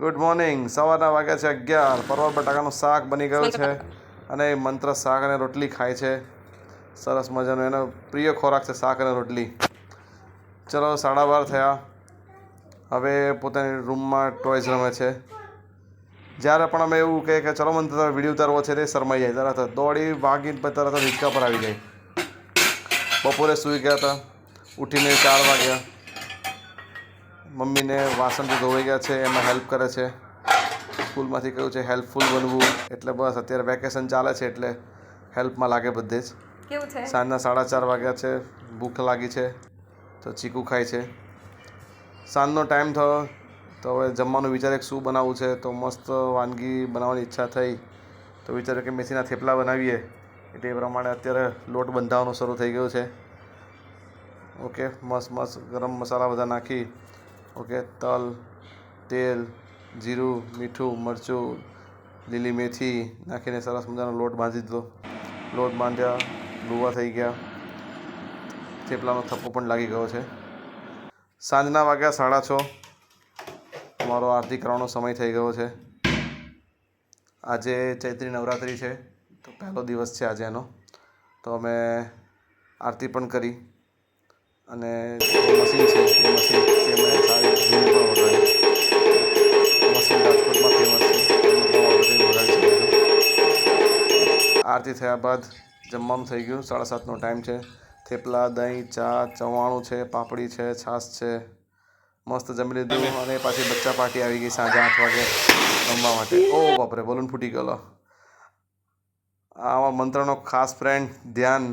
Good morning સવારના વાગ્યા છે અગિયાર. પરવળ બટાકાનું શાક બની ગયું છે અને એ મંત્ર શાક અને રોટલી ખાય છે. સરસ મજાનો. એનો પ્રિય ખોરાક છે શાક અને રોટલી. ચલો, સાડા બાર થયા. હવે પોતાની રૂમમાં ટોયઝ રમે છે. જ્યારે પણ અમે એવું કહે કે ચલો મને તો વીડિયો ઉતારવો છે તે શરમાઈ જાય. તરત દોડી વાગીને તરત હિંચકા પર આવી જાય. બપોરે સૂઈ ગયા હતા. ઉઠીને ચાર વાગ્યા. મમ્મીને વાસણ જે ધોવાઈ ગયા છે એમાં હેલ્પ કરે છે. સ્કૂલમાંથી કહ્યું છે હેલ્પફુલ બનવું. એટલે બસ અત્યારે વેકેશન ચાલે છે એટલે હેલ્પમાં લાગે બધે જ. કેવું છે? સાંજના સાડા ચાર વાગ્યા છે ભૂખ લાગી છે તો ચીકુ ખાય છે. સાંજનો ટાઈમ થયો તો હવે જમવાનું વિચારે શું બનાવવું છે તો મસ્ત વાનગી બનાવવાની ઈચ્છા થઈ. તો વિચાર્યું કે મેથીના થેપલા બનાવીએ એટલે એ પ્રમાણે અત્યારે લોટ બંધાવવાનો શરૂ થઈ ગયો છે. ઓકે મસ્ત મસ્ત ગરમ મસાલા બધા નાખી ઓકે, તલ, તેલ, જીરું, મીઠું, મરચું, લીલી મેથી નાખીને સરસ મજાનો લોટ બાંધી દીધો. લોટ બાંધ્યા, લુવા થઈ ગયા. થેપલાનો થપ્પો પણ લાગી ગયો છે. સાંજના વાગ્યા સાડા છ. અમારો આરતી કરવાનો સમય થઈ ગયો છે. આજે ચૈત્રી નવરાત્રિ છે, તો પહેલો દિવસ છે આજે એનો. તો અમે આરતી પણ કરી. અને મશીન છે એ મશીન એમણે સારી ધૂન પણ વગાડી. મશીન રાજકોટમાં ફેમસ છે એનું પણ ઓલરેડી વગાડી છે આરતી થયા બાદ જમવાનું થઈ ગયું સાડા સાતનો ટાઈમ છે. થેપલા દહીં ચા ચવાણું છે પાપડી છે છાશ છે. મસ્ત જમી લીધું અને? પાછી બચ્ચા પાર્ટી આવી ગઈ સાંજે આઠ વાગે રમવા માટે. ઓ બાપરે બલૂન ફૂટી ગયેલો. આવા મંત્રનો ખાસ ફ્રેન્ડ ધ્યાન